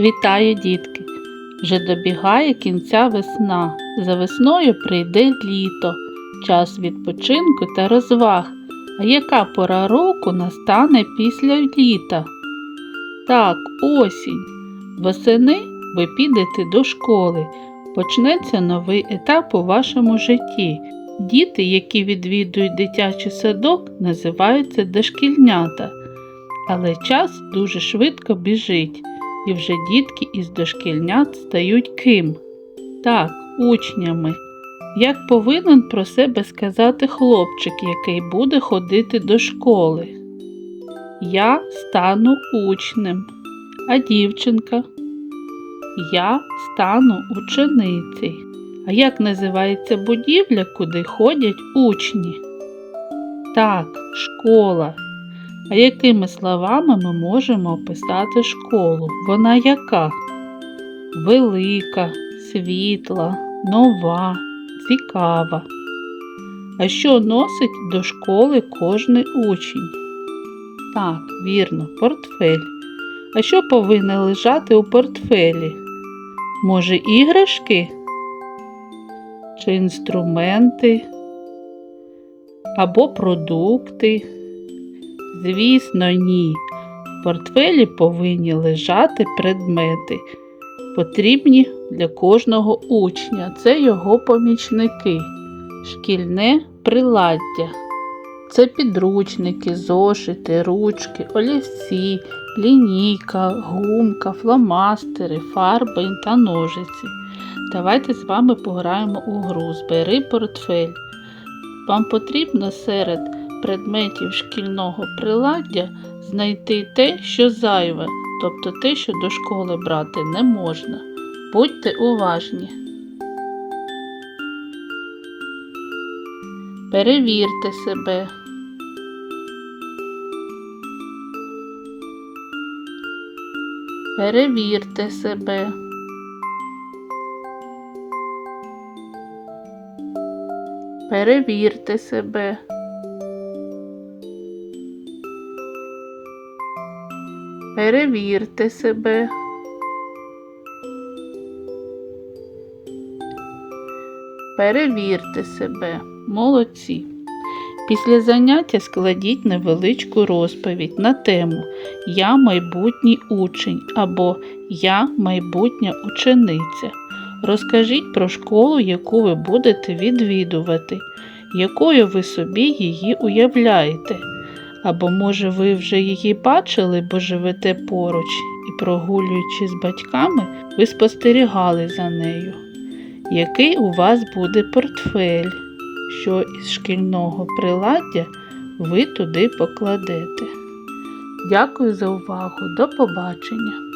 Вітаю, дітки! Вже добігає кінця весна. За весною прийде літо, час відпочинку та розваг. А яка пора року настане після літа? Так, осінь. Восени ви підете до школи. Почнеться новий етап у вашому житті. Діти, які відвідують дитячий садок, називаються дошкільнята. Але час дуже швидко біжить, і вже дітки із дошкільнят стають ким? Так, учнями. Як повинен про себе сказати хлопчик, який буде ходити до школи? Я стану учнем, а дівчинка? Я стану ученицею. А як називається будівля, куди ходять учні? Так, школа. А якими словами ми можемо описати школу? Вона яка? Велика, світла, нова, цікава. А що носить до школи кожний учень? Так, вірно, портфель. А що повинно лежати у портфелі? Може, іграшки? Чи інструменти? Або продукти? Звісно, ні. В портфелі повинні лежати предмети, потрібні для кожного учня. Це його помічники, шкільне приладдя. Це підручники, зошити, ручки, олівці, лінійка, гумка, фломастери, фарби та ножиці. Давайте з вами пограємо у гру. Збери портфель. Вам потрібно серед предметів шкільного приладдя знайти те, що зайве, тобто те, що до школи брати не можна. Будьте уважні. Перевірте себе. Перевірте себе. Перевірте себе. Перевірте себе. Перевірте себе. Молодці. Після заняття складіть невеличку розповідь на тему Я майбутній учень або Я майбутня учениця. Розкажіть про школу, яку ви будете відвідувати, якою ви собі її уявляєте. Або, може, ви вже її бачили, бо живете поруч і, прогулюючи з батьками, ви спостерігали за нею. Який у вас буде портфель, що із шкільного приладдя ви туди покладете? Дякую за увагу. До побачення!